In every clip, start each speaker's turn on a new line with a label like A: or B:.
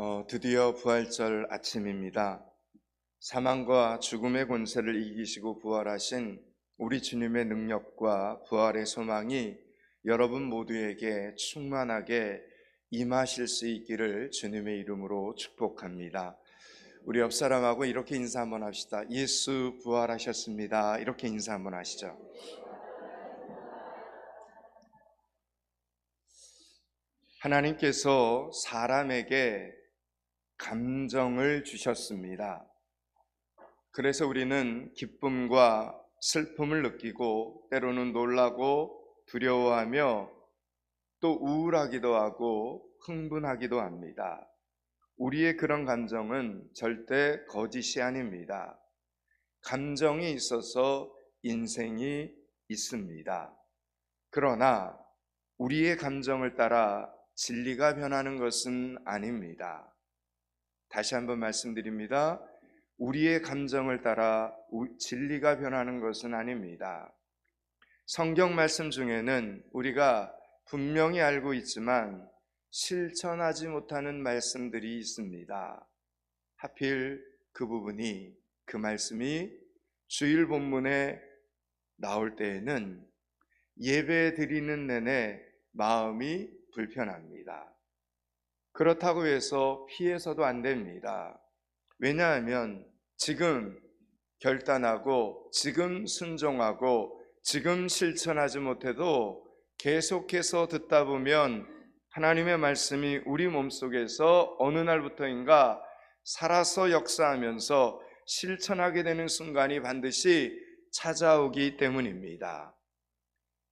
A: 어, 드디어 부활절 아침입니다. 사망과 죽음의 권세를 이기시고 부활하신 우리 주님의 능력과 부활의 소망이 여러분 모두에게 충만하게 임하실 수 있기를 주님의 이름으로 축복합니다. 우리 옆 사람하고 이렇게 인사 한번 합시다. 예수 부활하셨습니다. 이렇게 인사 한번 하시죠. 하나님께서 사람에게 감정을 주셨습니다. 그래서 우리는 기쁨과 슬픔을 느끼고 때로는 놀라고 두려워하며 또 우울하기도 하고 흥분하기도 합니다. 우리의 그런 감정은 절대 거짓이 아닙니다. 감정이 있어서 인생이 있습니다. 그러나 우리의 감정을 따라 진리가 변하는 것은 아닙니다. 다시 한번 말씀드립니다. 우리의 감정을 따라 우- 진리가 변하는 것은 아닙니다. 성경 말씀 중에는 우리가 분명히 알고 있지만 실천하지 못하는 말씀들이 있습니다. 하필 그 부분이 그 말씀이 주일 본문에 나올 때에는 예배 드리는 내내 마음이 불편합니다. 그렇다고 해서 피해서도 안 됩니다. 왜냐하면 지금 결단하고 지금 순종하고 지금 실천하지 못해도 계속해서 듣다 보면 하나님의 말씀이 우리 몸속에서 어느 날부터인가 살아서 역사하면서 실천하게 되는 순간이 반드시 찾아오기 때문입니다.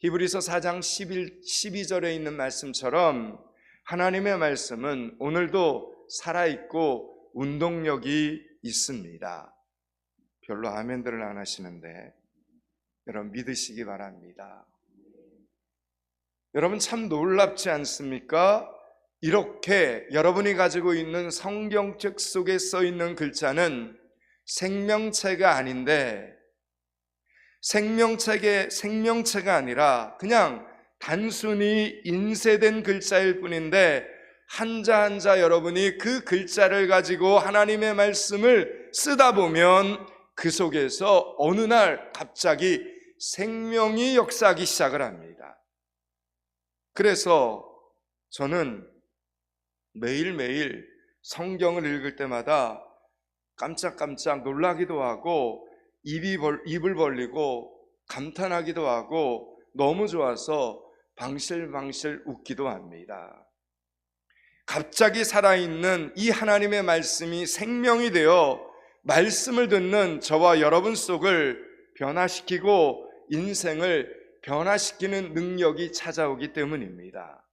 A: 히브리서 4장 11, 12절에 있는 말씀처럼 하나님의 말씀은 오늘도 살아있고 운동력이 있습니다. 별로 아멘들을 안 하시는데 여러분 믿으시기 바랍니다. 여러분 참 놀랍지 않습니까? 이렇게 여러분이 가지고 있는 성경책 속에 써 있는 글자는 생명체가 아닌데 생명책의 생명체가 아니라 그냥 단순히 인쇄된 글자일 뿐인데 한자 한자 여러분이 그 글자를 가지고 하나님의 말씀을 쓰다 보면 그 속에서 어느 날 갑자기 생명이 역사하기 시작을 합니다. 그래서 저는 매일매일 성경을 읽을 때마다 깜짝깜짝 놀라기도 하고 입이 벌, 입을 벌리고 감탄하기도 하고 너무 좋아서 방실방실 웃기도 합니다. 갑자기 살아있는 이 하나님의 말씀이 생명이 되어 말씀을 듣는 저와 여러분 속을 변화시키고 인생을 변화시키는 능력이 찾아오기 때문입니다.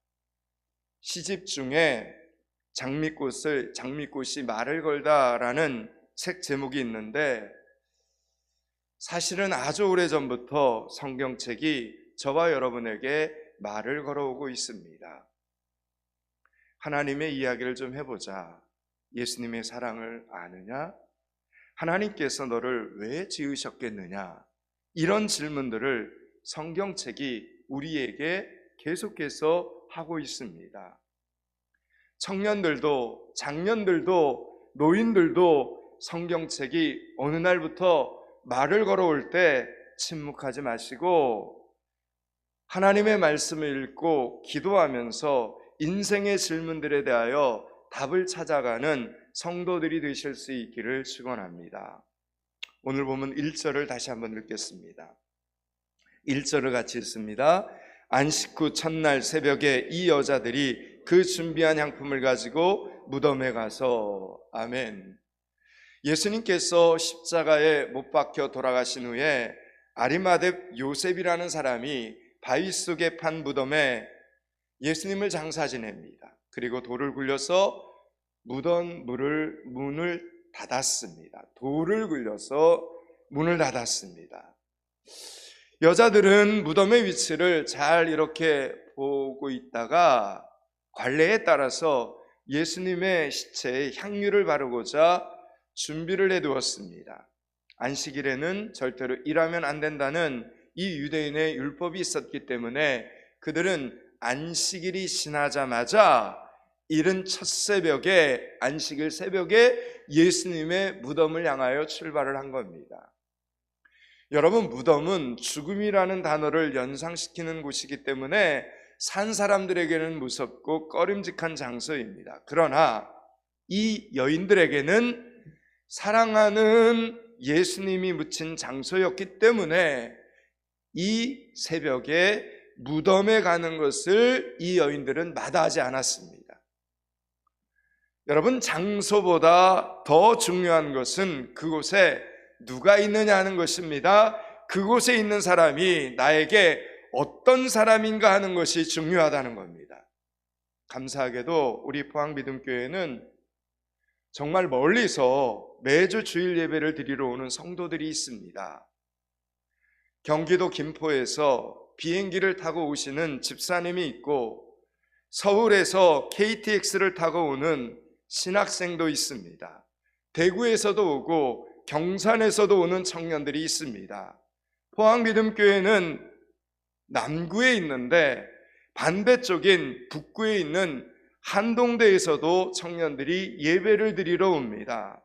A: 시집 중에 장미꽃을 장미꽃이 말을 걸다라는 책 제목이 있는데 사실은 아주 오래 전부터 성경책이 저와 여러분에게 말을 걸어오고 있습니다. 하나님의 이야기를 좀 해보자. 예수님의 사랑을 아느냐? 하나님께서 너를 왜 지으셨겠느냐? 이런 질문들을 성경책이 우리에게 계속해서 하고 있습니다. 청년들도, 장년들도, 노인들도 성경책이 어느 날부터 말을 걸어올 때 침묵하지 마시고 하나님의 말씀을 읽고 기도하면서 인생의 질문들에 대하여 답을 찾아가는 성도들이 되실 수 있기를 축원합니다. 오늘 보면 1절을 다시 한번 읽겠습니다. 1절을 같이 읽습니다. 안식 후 첫날 새벽에 이 여자들이 그 준비한 향품을 가지고 무덤에 가서 아멘. 예수님께서 십자가에 못 박혀 돌아가신 후에 아리마대 요셉이라는 사람이 바위 속에 판 무덤에 예수님을 장사 지냅니다. 그리고 돌을 굴려서 무덤 물을 문을 닫았습니다. 돌을 굴려서 문을 닫았습니다. 여자들은 무덤의 위치를 잘 이렇게 보고 있다가 관례에 따라서 예수님의 시체에 향유를 바르고자 준비를 해두었습니다. 안식일에는 절대로 일하면 안 된다는 이 유대인의 율법이 있었기 때문에 그들은 안식일이 지나자마자 이른 첫 새벽에 안식일 새벽에 예수님의 무덤을 향하여 출발을 한 겁니다. 여러분 무덤은 죽음이라는 단어를 연상시키는 곳이기 때문에 산 사람들에게는 무섭고 꺼림직한 장소입니다. 그러나 이 여인들에게는 사랑하는 예수님이 묻힌 장소였기 때문에 이 새벽에 무덤에 가는 것을 이 여인들은 마다하지 않았습니다. 여러분, 장소보다 더 중요한 것은 그곳에 누가 있느냐 하는 것입니다. 그곳에 있는 사람이 나에게 어떤 사람인가 하는 것이 중요하다는 겁니다. 감사하게도 우리 포항믿음교회는 정말 멀리서 매주 주일 예배를 드리러 오는 성도들이 있습니다. 경기도 김포에서 비행기를 타고 오시는 집사님이 있고 서울에서 KTX를 타고 오는 신학생도 있습니다. 대구에서도 오고 경산에서도 오는 청년들이 있습니다. 포항믿음교회는 남구에 있는데 반대쪽인 북구에 있는 한동대에서도 청년들이 예배를 드리러 옵니다.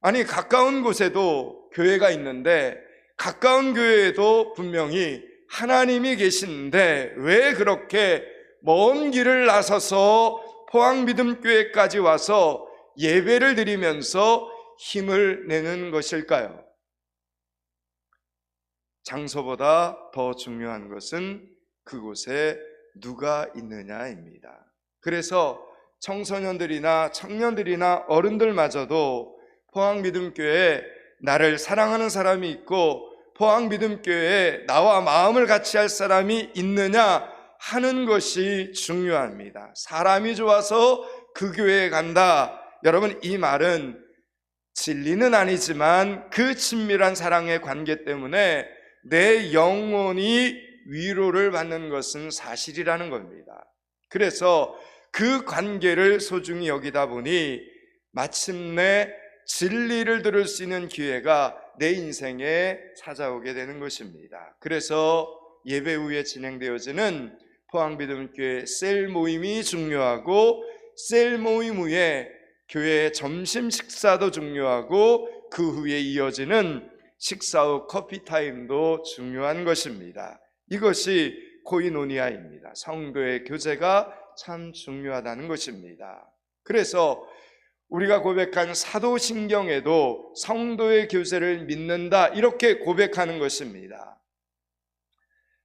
A: 아니, 가까운 곳에도 교회가 있는데 가까운 교회에도 분명히 하나님이 계시는데 왜 그렇게 먼 길을 나서서 포항 믿음교회까지 와서 예배를 드리면서 힘을 내는 것일까요? 장소보다 더 중요한 것은 그곳에 누가 있느냐입니다. 그래서 청소년들이나 청년들이나 어른들마저도 포항 믿음교회에 나를 사랑하는 사람이 있고 포항 믿음교회에 나와 마음을 같이 할 사람이 있느냐 하는 것이 중요합니다. 사람이 좋아서 그 교회에 간다. 여러분, 이 말은 진리는 아니지만 그 친밀한 사랑의 관계 때문에 내 영혼이 위로를 받는 것은 사실이라는 겁니다. 그래서 그 관계를 소중히 여기다 보니 마침내 진리를 들을 수 있는 기회가 내 인생에 찾아오게 되는 것입니다. 그래서 예배 후에 진행되어지는 포항비듬교회 셀 모임이 중요하고 셀 모임 후에 교회 점심 식사도 중요하고 그 후에 이어지는 식사 후 커피 타임도 중요한 것입니다. 이것이 코이노니아입니다. 성도의 교제가 참 중요하다는 것입니다. 그래서 우리가 고백한 사도신경에도 성도의 교제를 믿는다 이렇게 고백하는 것입니다.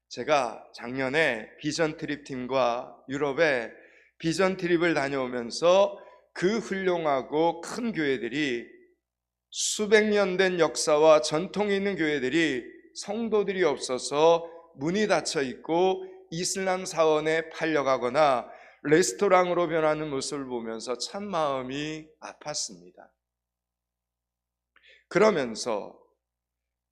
A: 제가 작년에 비전 트립 팀과 유럽에 비전 트립을 다녀오면서 그 훌륭하고 큰 교회들이 수백 년 된 역사와 전통이 있는 교회들이 성도들이 없어서 문이 닫혀 있고 이슬람 사원에 팔려가거나 레스토랑으로 변하는 모습을 보면서 참 마음이 아팠습니다. 그러면서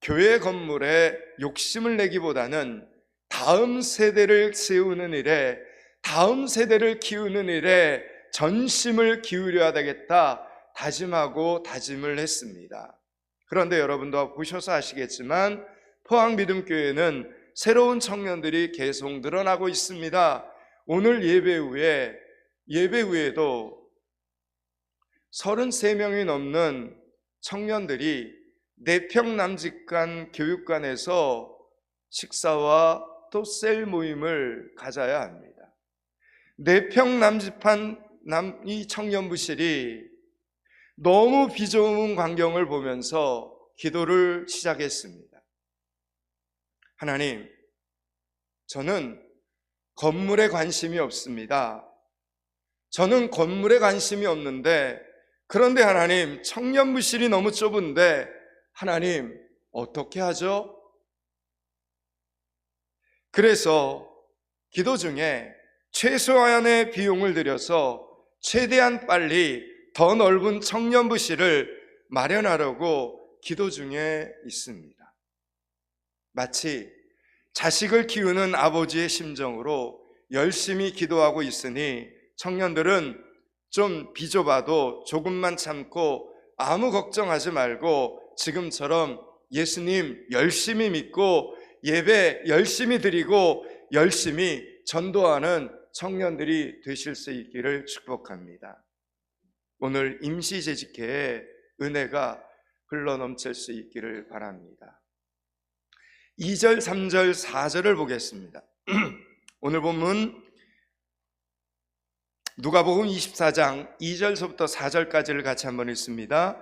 A: 교회 건물에 욕심을 내기보다는 다음 세대를 세우는 일에 다음 세대를 키우는 일에 전심을 기울여야 되겠다 다짐하고 다짐을 했습니다. 그런데 여러분도 보셔서 아시겠지만 포항 믿음교회는 새로운 청년들이 계속 늘어나고 있습니다. 오늘 예배 후에 예배 후에도 33명이 넘는 청년들이 내평 남직관 교육관에서 식사와 또 셀 모임을 가져야 합니다. 내평 남직한 남이 청년부실이 너무 비좁은 광경을 보면서 기도를 시작했습니다. 하나님, 저는 건물에 관심이 없습니다. 저는 건물에 관심이 없는데, 그런데 하나님, 청년부실이 너무 좁은데, 하나님, 어떻게 하죠? 그래서 기도 중에 최소한의 비용을 들여서 최대한 빨리 더 넓은 청년부실을 마련하려고 기도 중에 있습니다. 마치 자식을 키우는 아버지의 심정으로 열심히 기도하고 있으니 청년들은 좀 비좁아도 조금만 참고 아무 걱정하지 말고 지금처럼 예수님 열심히 믿고 예배 열심히 드리고 열심히 전도하는 청년들이 되실 수 있기를 축복합니다. 오늘 임시재직회에 은혜가 흘러넘칠 수 있기를 바랍니다. 2절, 3절, 4절을 보겠습니다. 오늘 본문 누가복음 24장 2절서부터 4절까지를 같이 한번 읽습니다.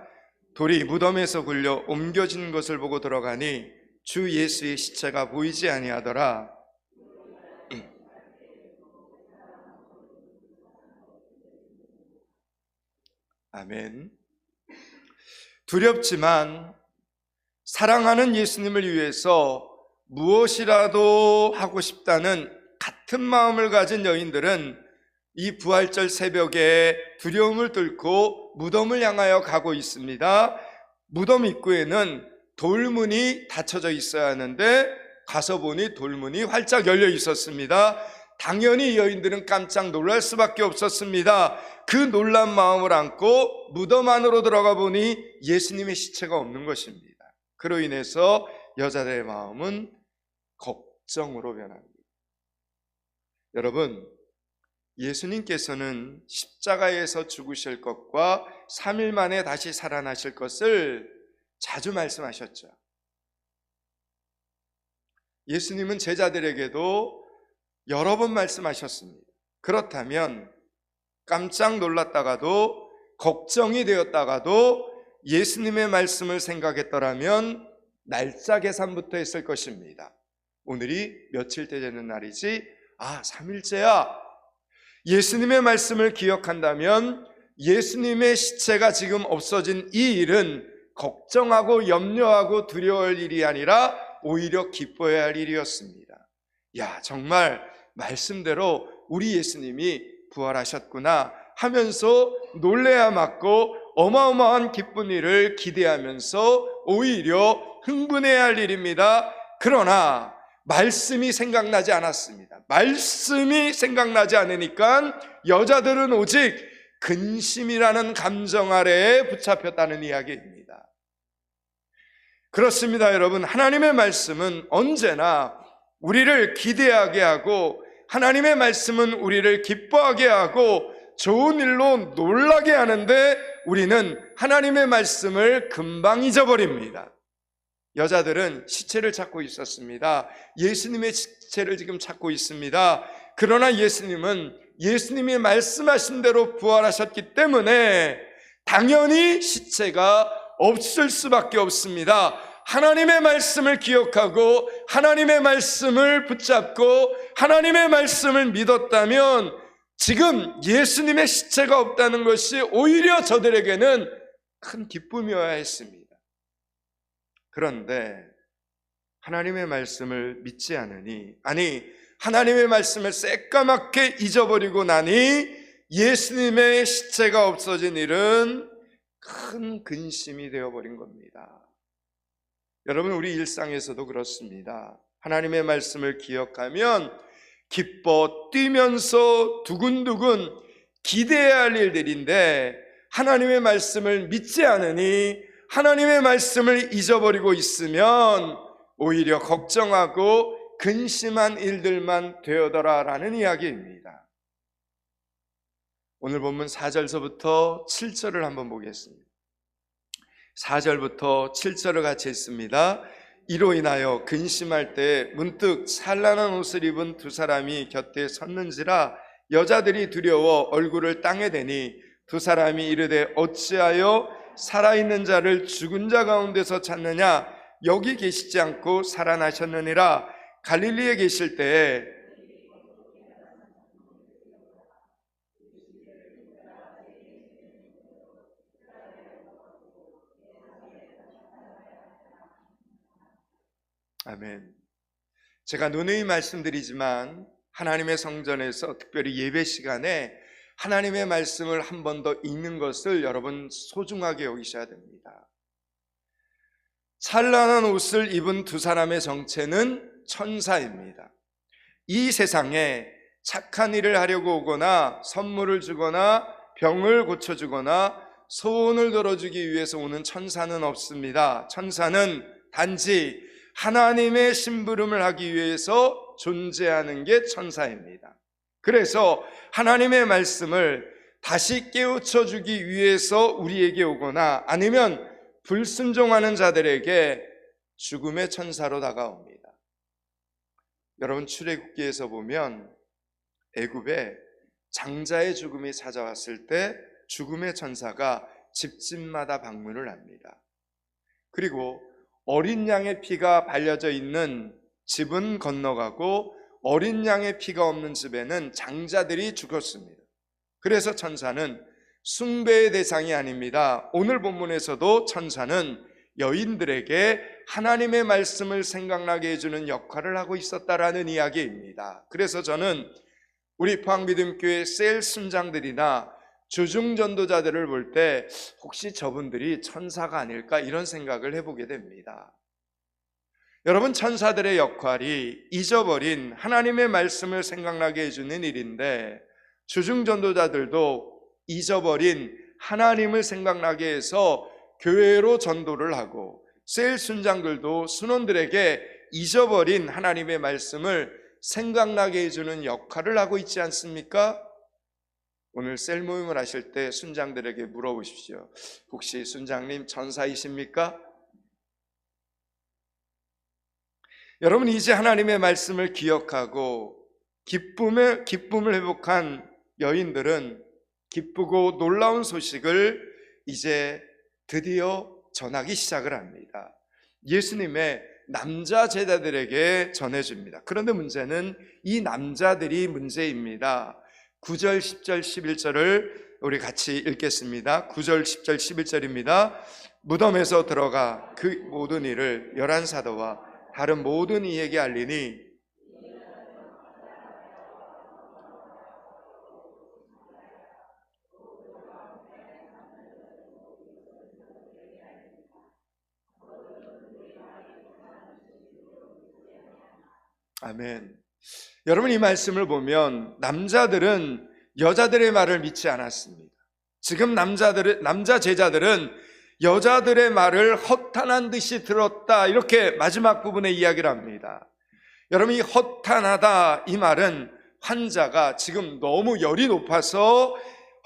A: 돌이 무덤에서 굴려 옮겨진 것을 보고 들어가니 주 예수의 시체가 보이지 아니하더라. 아멘. 두렵지만 사랑하는 예수님을 위해서 무엇이라도 하고 싶다는 같은 마음을 가진 여인들은 이 부활절 새벽에 두려움을 뚫고 무덤을 향하여 가고 있습니다. 무덤 입구에는 돌문이 닫혀져 있어야 하는데 가서 보니 돌문이 활짝 열려 있었습니다. 당연히 여인들은 깜짝 놀랄 수밖에 없었습니다. 그 놀란 마음을 안고 무덤 안으로 들어가 보니 예수님의 시체가 없는 것입니다. 그로 인해서 여자들의 마음은 걱정으로 변합니다. 여러분, 예수님께서는 십자가에서 죽으실 것과 3일 만에 다시 살아나실 것을 자주 말씀하셨죠. 예수님은 제자들에게도 여러 번 말씀하셨습니다. 그렇다면 깜짝 놀랐다가도 걱정이 되었다가도 예수님의 말씀을 생각했더라면 날짜 계산부터 했을 것입니다. 오늘이 며칠째 되는 날이지? 아, 3일째야. 예수님의 말씀을 기억한다면 예수님의 시체가 지금 없어진 이 일은 걱정하고 염려하고 두려워할 일이 아니라 오히려 기뻐해야 할 일이었습니다. 야, 정말 말씀대로 우리 예수님이 부활하셨구나 하면서 놀래야 맞고 어마어마한 기쁜 일을 기대하면서 오히려 흥분해야 할 일입니다. 그러나 말씀이 생각나지 않았습니다. 말씀이 생각나지 않으니까 여자들은 오직 근심이라는 감정 아래에 붙잡혔다는 이야기입니다. 그렇습니다, 여러분. 하나님의 말씀은 언제나 우리를 기대하게 하고 하나님의 말씀은 우리를 기뻐하게 하고 좋은 일로 놀라게 하는데 우리는 하나님의 말씀을 금방 잊어버립니다. 여자들은 시체를 찾고 있었습니다. 예수님의 시체를 지금 찾고 있습니다. 그러나 예수님은 예수님이 말씀하신 대로 부활하셨기 때문에 당연히 시체가 없을 수밖에 없습니다. 하나님의 말씀을 기억하고 하나님의 말씀을 붙잡고 하나님의 말씀을 믿었다면 지금 예수님의 시체가 없다는 것이 오히려 저들에게는 큰 기쁨이어야 했습니다. 그런데 하나님의 말씀을 믿지 않으니, 아니, 하나님의 말씀을 새까맣게 잊어버리고 나니 예수님의 시체가 없어진 일은 큰 근심이 되어버린 겁니다. 여러분, 우리 일상에서도 그렇습니다. 하나님의 말씀을 기억하면 기뻐 뛰면서 두근두근 기대해야 할 일들인데 하나님의 말씀을 믿지 않으니 하나님의 말씀을 잊어버리고 있으면 오히려 걱정하고 근심한 일들만 되어더라라는 이야기입니다. 오늘 본문 4절서부터 7절을 한번 보겠습니다. 4절부터 7절을 같이 읽습니다. 이로 인하여 근심할 때 문득 찬란한 옷을 입은 두 사람이 곁에 섰는지라 여자들이 두려워 얼굴을 땅에 대니 두 사람이 이르되 어찌하여 살아있는 자를 죽은 자 가운데서 찾느냐? 여기 계시지 않고 살아나셨느니라. 갈릴리에 계실 때에 아멘. 제가 누누이 말씀드리지만 하나님의 성전에서 특별히 예배 시간에 하나님의 말씀을 한 번 더 읽는 것을 여러분 소중하게 여기셔야 됩니다. 찬란한 옷을 입은 두 사람의 정체는 천사입니다. 이 세상에 착한 일을 하려고 오거나 선물을 주거나 병을 고쳐주거나 소원을 들어주기 위해서 오는 천사는 없습니다. 천사는 단지 하나님의 심부름을 하기 위해서 존재하는 게 천사입니다. 그래서 하나님의 말씀을 다시 깨우쳐 주기 위해서 우리에게 오거나 아니면 불순종하는 자들에게 죽음의 천사로 다가옵니다. 여러분 출애굽기에서 보면 애굽에 장자의 죽음이 찾아왔을 때 죽음의 천사가 집집마다 방문을 합니다. 그리고 어린 양의 피가 발려져 있는 집은 건너가고 어린 양의 피가 없는 집에는 장자들이 죽었습니다. 그래서 천사는 숭배의 대상이 아닙니다. 오늘 본문에서도 천사는 여인들에게 하나님의 말씀을 생각나게 해주는 역할을 하고 있었다라는 이야기입니다. 그래서 저는 우리 포항믿음교회 셀 순장들이나 주중 전도자들을 볼 때 혹시 저분들이 천사가 아닐까 이런 생각을 해보게 됩니다. 여러분 천사들의 역할이 잊어버린 하나님의 말씀을 생각나게 해주는 일인데 주중 전도자들도 잊어버린 하나님을 생각나게 해서 교회로 전도를 하고 셀 순장들도 순원들에게 잊어버린 하나님의 말씀을 생각나게 해주는 역할을 하고 있지 않습니까? 오늘 셀 모임을 하실 때 순장들에게 물어보십시오. 혹시 순장님 천사이십니까? 여러분 이제 하나님의 말씀을 기억하고 기쁨의 기쁨을 회복한 여인들은 기쁘고 놀라운 소식을 이제 드디어 전하기 시작을 합니다. 예수님의 남자 제자들에게 전해줍니다. 그런데 문제는 이 남자들이 문제입니다. 9절, 10절, 11절을 우리 같이 읽겠습니다. 9절, 10절, 11절입니다. 무덤에서 들어가 그 모든 일을 열한 사도와 다른 모든 이에게 알리니 아멘. 여러분 이 말씀을 보면 남자들은 여자들의 말을 믿지 않았습니다. 지금 남자들은 남자 제자들은 여자들의 말을 허탄한 듯이 들었다. 이렇게 마지막 부분에 이야기를 합니다. 여러분 이 허탄하다 이 말은 환자가 지금 너무 열이 높아서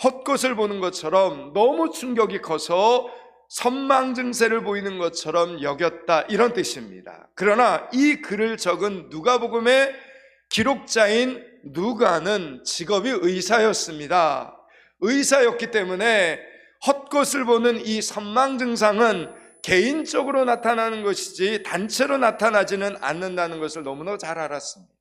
A: 헛것을 보는 것처럼 너무 충격이 커서 선망 증세를 보이는 것처럼 여겼다 이런 뜻입니다. 그러나 이 글을 적은 누가복음의 기록자인 누가는 직업이 의사였습니다. 의사였기 때문에 헛것을 보는 이 선망 증상은 개인적으로 나타나는 것이지 단체로 나타나지는 않는다는 것을 너무나 잘 알았습니다.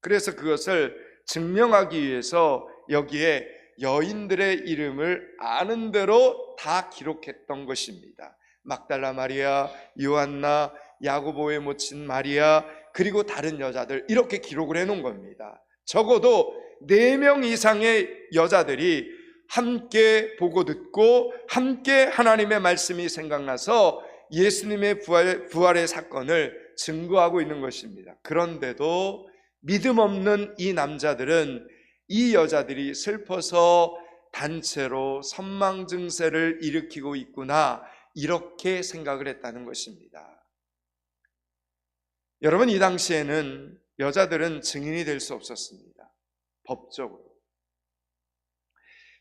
A: 그래서 그것을 증명하기 위해서 여기에 여인들의 이름을 아는 대로 다 기록했던 것입니다. 막달라 마리아, 요한나, 야고보의 모친 마리아, 그리고 다른 여자들 이렇게 기록을 해 놓은 겁니다. 적어도 네명 이상의 여자들이 함께 보고 듣고 함께 하나님의 말씀이 생각나서 예수님의 부활, 부활의 사건을 증거하고 있는 것입니다. 그런데도 믿음 없는 이 남자들은 이 여자들이 슬퍼서 단체로 선망 증세를 일으키고 있구나 이렇게 생각을 했다는 것입니다. 여러분 이 당시에는 여자들은 증인이 될 수 없었습니다. 법적으로.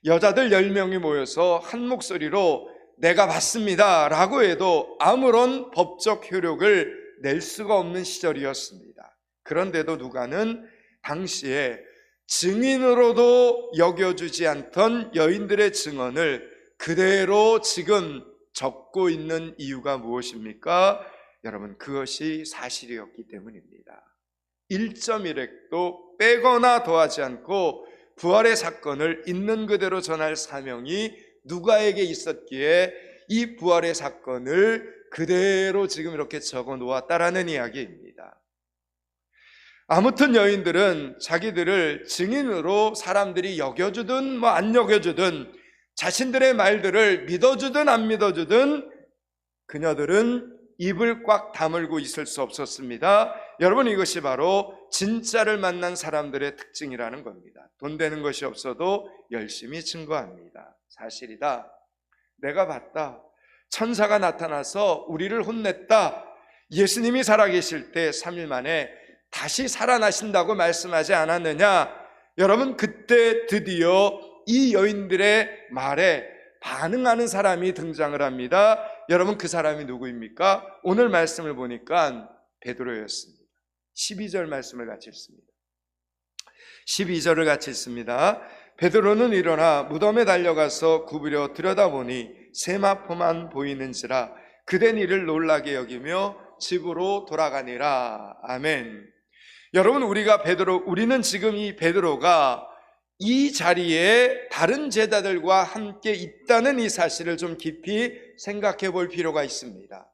A: 여자들 10명이 모여서 한 목소리로 내가 봤습니다 라고 해도 아무런 법적 효력을 낼 수가 없는 시절이었습니다. 그런데도 누가는 당시에 증인으로도 여겨주지 않던 여인들의 증언을 그대로 지금 적고 있는 이유가 무엇입니까? 여러분, 그것이 사실이었기 때문입니다. 1.1획도 빼거나 더하지 않고 부활의 사건을 있는 그대로 전할 사명이 누가에게 있었기에 이 부활의 사건을 그대로 지금 이렇게 적어 놓았다라는 이야기입니다. 아무튼 여인들은 자기들을 증인으로 사람들이 여겨주든 뭐 안 여겨주든 자신들의 말들을 믿어주든 안 믿어주든 그녀들은 입을 꽉 다물고 있을 수 없었습니다. 여러분 이것이 바로 진짜를 만난 사람들의 특징이라는 겁니다. 돈 되는 것이 없어도 열심히 증거합니다. 사실이다. 내가 봤다. 천사가 나타나서 우리를 혼냈다. 예수님이 살아계실 때 3일 만에 다시 살아나신다고 말씀하지 않았느냐? 여러분 그때 드디어 이 여인들의 말에 반응하는 사람이 등장을 합니다. 여러분 그 사람이 누구입니까? 오늘 말씀을 보니까 베드로였습니다. 12절 말씀을 같이 읽습니다. 12절을 같이 읽습니다. 베드로는 일어나 무덤에 달려가서 구부려 들여다보니 세마포만 보이는지라 그된 이를 놀라게 여기며 집으로 돌아가니라. 아멘. 여러분 우리가 베드로 우리는 지금 이 베드로가 이 자리에 다른 제자들과 함께 있다는 이 사실을 좀 깊이 생각해 볼 필요가 있습니다.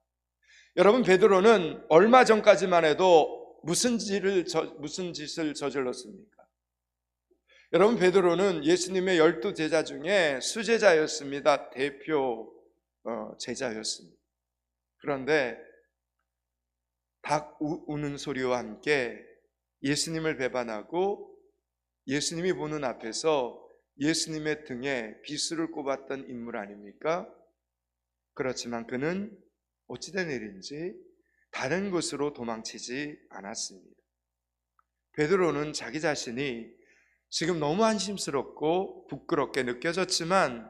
A: 여러분 베드로는 얼마 전까지만 해도 무슨 짓을 저, 무슨 짓을 저질렀습니까? 여러분 베드로는 예수님의 열두 제자 중에 수제자였습니다. 대표 어, 제자였습니다. 그런데 닭 우, 우는 소리와 함께 예수님을 배반하고 예수님이 보는 앞에서 예수님의 등에 비수를 꼽았던 인물 아닙니까? 그렇지만 그는 어찌된 일인지 다른 곳으로 도망치지 않았습니다. 베드로는 자기 자신이 지금 너무 한심스럽고 부끄럽게 느껴졌지만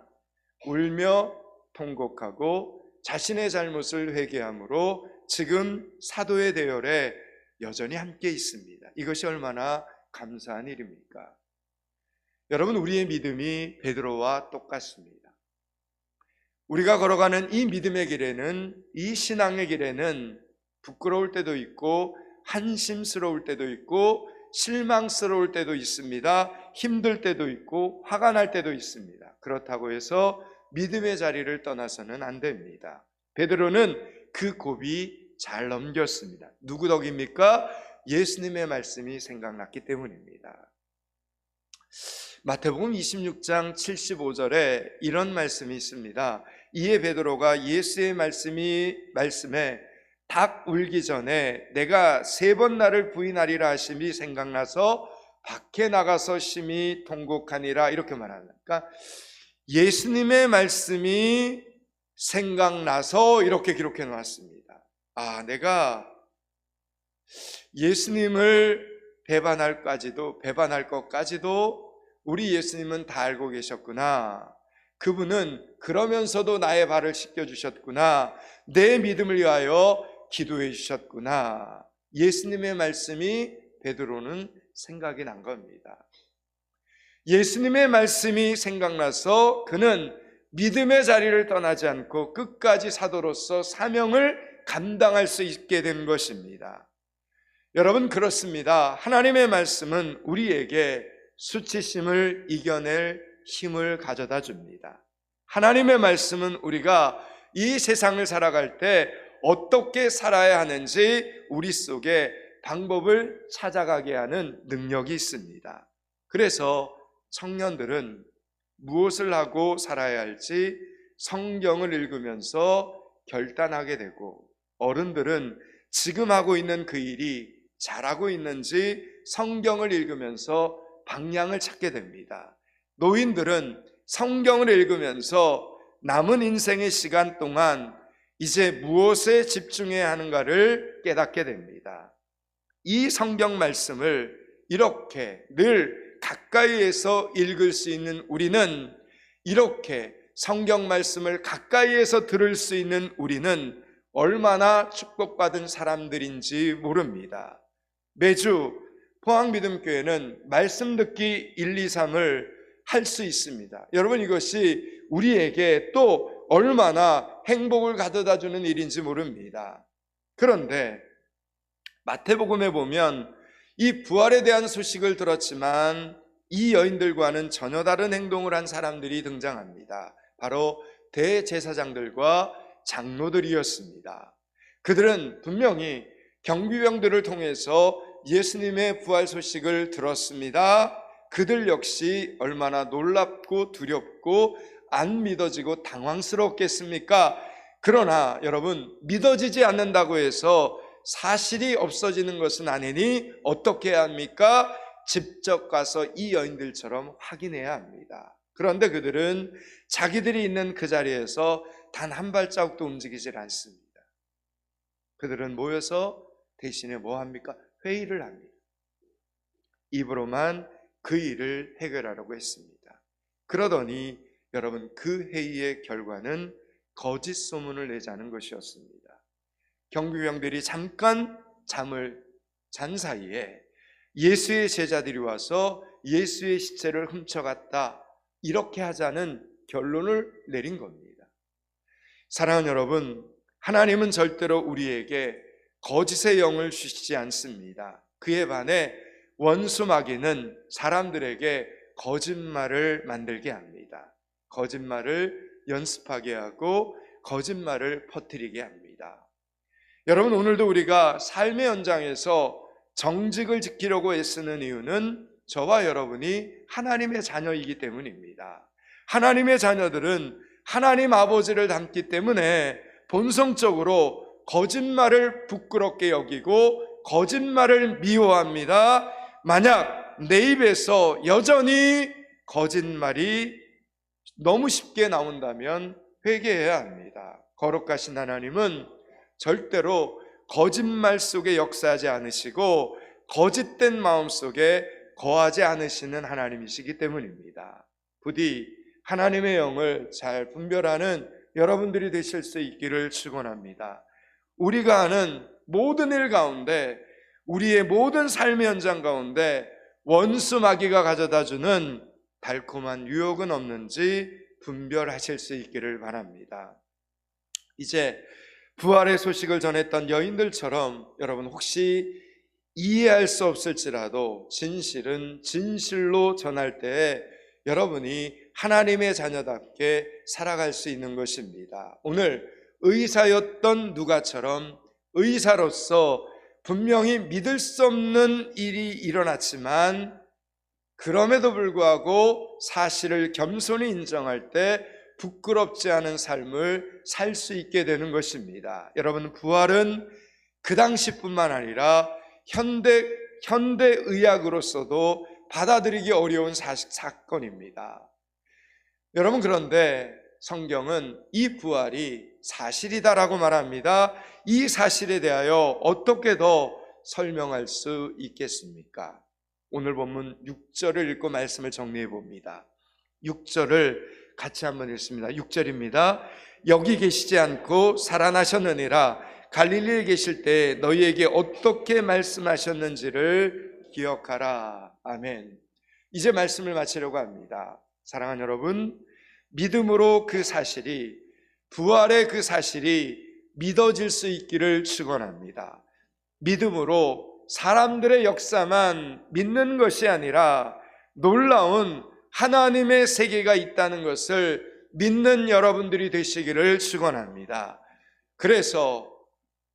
A: 울며 통곡하고 자신의 잘못을 회개함으로 지금 사도의 대열에 여전히 함께 있습니다. 이것이 얼마나 감사한 일입니까? 여러분 우리의 믿음이 베드로와 똑같습니다. 우리가 걸어가는 이 믿음의 길에는 이 신앙의 길에는 부끄러울 때도 있고 한심스러울 때도 있고 실망스러울 때도 있습니다. 힘들 때도 있고 화가 날 때도 있습니다. 그렇다고 해서 믿음의 자리를 떠나서는 안 됩니다. 베드로는 그 고비 잘 넘겼습니다. 누구 덕입니까? 예수님의 말씀이 생각났기 때문입니다. 마태복음 26장 75절에 이런 말씀이 있습니다. 이에 베드로가 예수의 말씀이 말씀에 닭 울기 전에 내가 세 번 나를 부인하리라 하심이 생각나서 밖에 나가서 심히 통곡하니라 이렇게 말합니다. 그러니까 예수님의 말씀이 생각나서 이렇게 기록해 놓았습니다. 아, 내가 예수님을 배반할까지도 배반할 것까지도 우리 예수님은 다 알고 계셨구나. 그분은 그러면서도 나의 발을 씻겨 주셨구나. 내 믿음을 위하여 기도해 주셨구나. 예수님의 말씀이 베드로는 생각이 난 겁니다. 예수님의 말씀이 생각나서 그는 믿음의 자리를 떠나지 않고 끝까지 사도로서 사명을 감당할 수 있게 된 것입니다. 여러분 그렇습니다. 하나님의 말씀은 우리에게 수치심을 이겨낼 힘을 가져다 줍니다. 하나님의 말씀은 우리가 이 세상을 살아갈 때 어떻게 살아야 하는지 우리 속에 방법을 찾아가게 하는 능력이 있습니다. 그래서 청년들은 무엇을 하고 살아야 할지 성경을 읽으면서 결단하게 되고 어른들은 지금 하고 있는 그 일이 잘하고 있는지 성경을 읽으면서 방향을 찾게 됩니다. 노인들은 성경을 읽으면서 남은 인생의 시간 동안 이제 무엇에 집중해야 하는가를 깨닫게 됩니다. 이 성경 말씀을 이렇게 늘 가까이에서 읽을 수 있는 우리는 이렇게 성경 말씀을 가까이에서 들을 수 있는 우리는 얼마나 축복받은 사람들인지 모릅니다. 매주 포항믿음교회는 말씀 듣기 1, 2, 3을 할 수 있습니다. 여러분 이것이 우리에게 또 얼마나 행복을 가져다 주는 일인지 모릅니다. 그런데 마태복음에 보면 이 부활에 대한 소식을 들었지만 이 여인들과는 전혀 다른 행동을 한 사람들이 등장합니다. 바로 대제사장들과 장로들이었습니다. 그들은 분명히 경비병들을 통해서 예수님의 부활 소식을 들었습니다. 그들 역시 얼마나 놀랍고 두렵고 안 믿어지고 당황스럽겠습니까? 그러나 여러분, 믿어지지 않는다고 해서 사실이 없어지는 것은 아니니 어떻게 해야 합니까? 직접 가서 이 여인들처럼 확인해야 합니다. 그런데 그들은 자기들이 있는 그 자리에서 단 한 발자국도 움직이질 않습니다. 그들은 모여서 대신에 뭐 합니까? 회의를 합니다. 입으로만 그 일을 해결하려고 했습니다. 그러더니 여러분 그 회의의 결과는 거짓 소문을 내자는 것이었습니다. 경비병들이 잠깐 잠을 잔 사이에 예수의 제자들이 와서 예수의 시체를 훔쳐갔다. 이렇게 하자는 결론을 내린 겁니다. 사랑하는 여러분, 하나님은 절대로 우리에게 거짓의 영을 주시지 않습니다. 그에 반해 원수 마귀는 사람들에게 거짓말을 만들게 합니다. 거짓말을 연습하게 하고 거짓말을 퍼뜨리게 합니다. 여러분 오늘도 우리가 삶의 현장에서 정직을 지키려고 애쓰는 이유는 저와 여러분이 하나님의 자녀이기 때문입니다. 하나님의 자녀들은 하나님 아버지를 닮기 때문에 본성적으로 거짓말을 부끄럽게 여기고 거짓말을 미워합니다. 만약 내 입에서 여전히 거짓말이 너무 쉽게 나온다면 회개해야 합니다. 거룩하신 하나님은 절대로 거짓말 속에 역사하지 않으시고 거짓된 마음 속에 거하지 않으시는 하나님이시기 때문입니다. 부디 하나님의 영을 잘 분별하는 여러분들이 되실 수 있기를 축원합니다. 우리가 하는 모든 일 가운데 우리의 모든 삶의 현장 가운데 원수 마귀가 가져다 주는 달콤한 유혹은 없는지 분별하실 수 있기를 바랍니다. 이제 부활의 소식을 전했던 여인들처럼 여러분 혹시 이해할 수 없을지라도 진실은 진실로 전할 때에 여러분이 하나님의 자녀답게 살아갈 수 있는 것입니다. 오늘 의사였던 누가처럼 의사로서 분명히 믿을 수 없는 일이 일어났지만 그럼에도 불구하고 사실을 겸손히 인정할 때 부끄럽지 않은 삶을 살 수 있게 되는 것입니다. 여러분, 부활은 그 당시뿐만 아니라 현대, 현대 의학으로서도 받아들이기 어려운 사, 사건입니다. 여러분, 그런데 성경은 이 부활이 사실이다라고 말합니다. 이 사실에 대하여 어떻게 더 설명할 수 있겠습니까? 오늘 본문 6절을 읽고 말씀을 정리해 봅니다. 6절을 같이 한번 읽습니다. 6절입니다. 여기 계시지 않고 살아나셨느니라 갈릴리에 계실 때 너희에게 어떻게 말씀하셨는지를 기억하라. 아멘. 이제 말씀을 마치려고 합니다. 사랑하는 여러분, 믿음으로 그 사실이 부활의 그 사실이 믿어질 수 있기를 축원합니다. 믿음으로 사람들의 역사만 믿는 것이 아니라 놀라운 하나님의 세계가 있다는 것을 믿는 여러분들이 되시기를 축원합니다. 그래서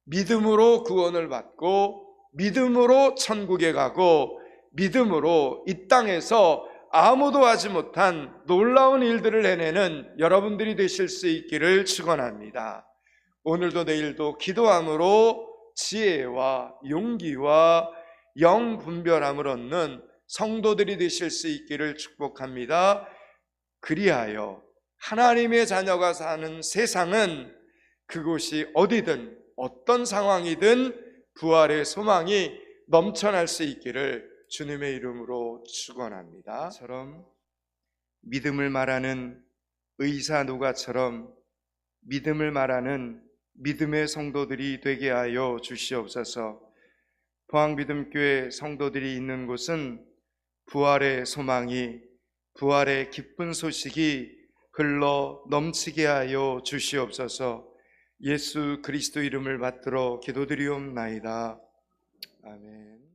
A: 믿음으로 구원을 받고 믿음으로 천국에 가고 믿음으로 이 땅에서 아무도 하지 못한 놀라운 일들을 해내는 여러분들이 되실 수 있기를 축원합니다. 오늘도 내일도 기도함으로 지혜와 용기와 영 분별함을 얻는 성도들이 되실 수 있기를 축복합니다. 그리하여 하나님의 자녀가 사는 세상은 그곳이 어디든 어떤 상황이든 부활의 소망이 넘쳐날 수 있기를 주님의 이름으로 축원합니다. 처럼 믿음을 말하는 의사 누가처럼 믿음을 말하는 믿음의 성도들이 되게 하여 주시옵소서. 포항믿음교회 성도들이 있는 곳은 부활의 소망이 부활의 기쁜 소식이 흘러 넘치게 하여 주시옵소서. 예수 그리스도 이름을 받들어 기도드리옵나이다. 아멘.